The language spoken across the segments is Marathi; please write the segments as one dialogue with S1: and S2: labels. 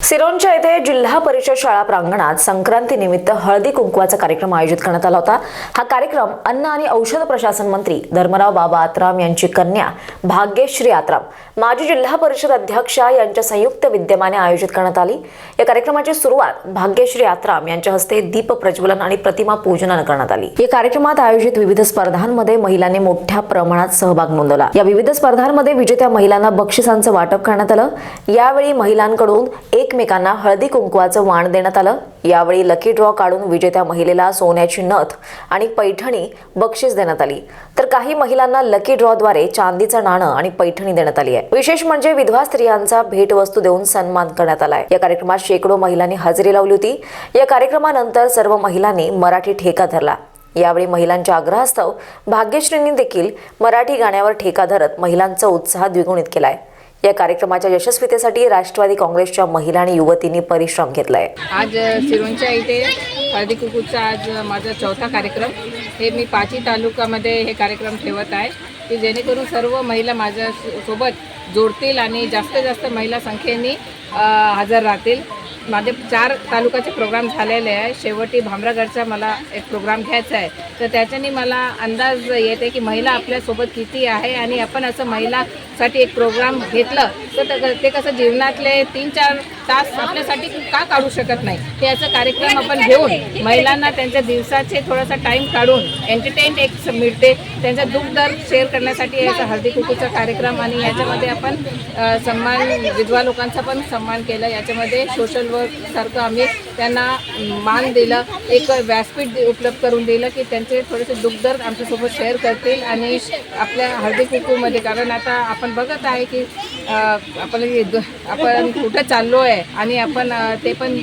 S1: सिरोंच्या येथे जिल्हा परिषद शाळा प्रांगणात संक्रांती निमित्त हळदी कुंकवाचा कार्यक्रम आयोजित करण्यात आला होता. हा कार्यक्रम अन्न आणि औषध प्रशासन मंत्री धर्मराव बाबा आत्राम यांची कन्या भाग्यश्री आत्राम माजी जिल्हा परिषद अध्यक्षा यांच्या संयुक्त विद्यमाने आयोजित करण्यात आली. या कार्यक्रमाची सुरुवात भाग्यश्री आत्राम यांच्या हस्ते दीप प्रज्वलन आणि प्रतिमा पूजनानं करण्यात आली. या कार्यक्रमात आयोजित विविध स्पर्धांमध्ये महिलांनी मोठ्या प्रमाणात सहभाग नोंदवला. या विविध स्पर्धांमध्ये विजेत्या महिलांना बक्षिसांचं वाटप करण्यात आलं. यावेळी महिलांकडून एक एकमेकांना हळदी कुंकवाचं वाण देण्यात आलं. यावेळी लकी ड्रॉ काढून विजेत्या महिलेला सोन्याची नथ आणि पैठणी बक्षीस देण्यात आली. तर काही महिलांना लकी ड्रॉद्वारे चांदीचं नाणं आणि पैठणी देण्यात आली आहे. विशेष म्हणजे विधवा स्त्रियांचा भेटवस्तू देऊन सन्मान करण्यात आलाय. या कार्यक्रमात शेकडो महिलांनी हजेरी लावली होती. या कार्यक्रमानंतर सर्व महिलांनी मराठी ठेका धरला. यावेळी महिलांच्या आग्रहास्तव भाग्यश्रींनी देखील मराठी गाण्यावर ठेका धरत महिलांचा उत्साह द्विगुणित केलाय. या कार्यक्रमाच्या यशस्वीतेसाठी राष्ट्रवादी काँग्रेसच्या महिला आणि युवतींनी परिश्रम घेतलाय.
S2: आज सिरोंच्या इथे हळदी कुकूचा आज माझा चौथा कार्यक्रम. हे मी पाची तालुक्यामध्ये हे कार्यक्रम ठेवत आहे की जेणेकरून सर्व महिला माझ्या सोबत जोडतील आणि जास्तीत जास्त महिला संख्येने हजर राहतील. माझे चार तालुक्याचे प्रोग्राम झालेले आहे. शेवटी भामरागडचा मला एक प्रोग्राम घ्यायचा आहे. तर त्याच्याने मला अंदाज येते की महिला आपल्यासोबत किती आहे आणि आपण असं महिलासाठी एक प्रोग्राम घेतलं तर ते- ते कसं जीवनातले तीन चार तास आपल्यासाठी का काढू शकत नाही? ते याचा कार्यक्रम आपण घेऊन महिलांना त्यांच्या दिवसाचे थोडासा टाईम काढून एंटरटेन एक मिळते. त्यांचा दुःख दर शेअर करण्यासाठी याचा हळदी कुकूचा कार्यक्रम आणि याच्यामध्ये आपण सन्मान विधवा लोकांचा पण सन्मान केला. याच्यामध्ये सोशल वर्क सारखं आम्ही त्यांना मान दिलं. एक व्यासपीठ दे- उपलब्ध करून दिलं की त्यांचे थोडेसे दुःख दर आमच्यासोबत शेअर करतील आणि आपल्या हळदी कुकूमध्ये कारण आता आपण बघत आहे की आपलं आपण आपण कुठं चाललो आहे आणि आपण ते पण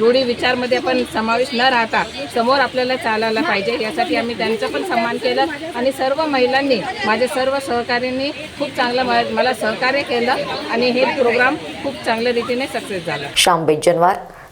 S2: रूढी विचारमध्ये आपण समावेश न राहता समोर आपल्याला चालायला पाहिजे. यासाठी आम्ही त्यांचं पण सन्मान केलं आणि सर्व महिलांनी माझ्या सर्व सहकार्यांनी खूप चांगलं मला सहकार्य केलं आणि हे प्रोग्राम खूप चांगल्या रीतीने सक्सेस झाला.
S1: Shyam Bejanwar